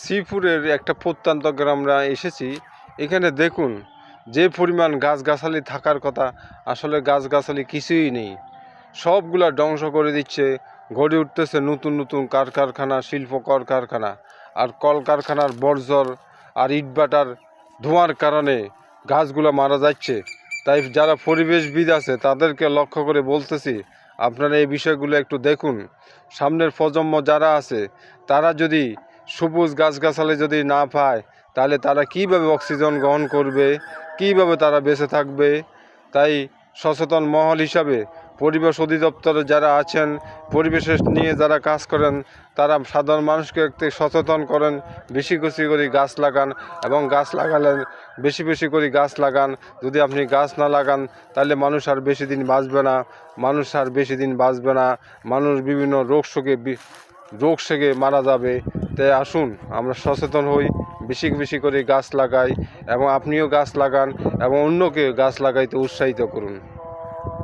শ্রীপুরের একটা প্রত্যন্ত গ্রামরা এসেছি, এখানে দেখুন, যে পরিমাণ গাছগাছালি থাকার কথা, আসলে গাছগাছালি কিছুই নেই। সবগুলা ধ্বংস করে দিচ্ছে, গড়ে উঠতেছে নতুন নতুন কার কারখানা, শিল্প কল কারখানা, আর কল কারখানার বর্জ্যর আর ইটবাটার ধোঁয়ার কারণে গাছগুলো মারা যাচ্ছে। তাই যারা পরিবেশবিদ আছে, তাদেরকে লক্ষ্য করে বলতেছি, আপনারা এই বিষয়গুলো একটু দেখুন। সামনের প্রজন্ম যারা আছে, তারা যদি সবুজ গাছগাছালি যদি না পায়, তাহলে তারা কীভাবে অক্সিজেন গ্রহণ করবে? কীভাবে তারা বেঁচে থাকবে? তাই সচেতন মহল হিসাবে পরিবেশ অধিদপ্তরে যারা আছেন, পরিবেশের নিয়ে যারা কাজ করেন, তারা সাধারণ মানুষকে একটু সচেতন করেন, বেশি বেশি করে গাছ লাগান এবং গাছ লাগালে বেশি বেশি করে গাছ লাগান। যদি আপনি গাছ না লাগান, তাহলে মানুষ আর বেশি দিন বাঁচবে না। মানুষ আর বেশি দিন বাঁচবে না। মানুষ বিভিন্ন রোগ শোকে রোগ সেগে মারা যাবে। তাই আসুন, আমরা সচেতন হই বেশি বেশি করে গাছ লাগাই এবং আপনিও গাছ লাগান এবং অন্যকে গাছ লাগাইতে উৎসাহিত করুন।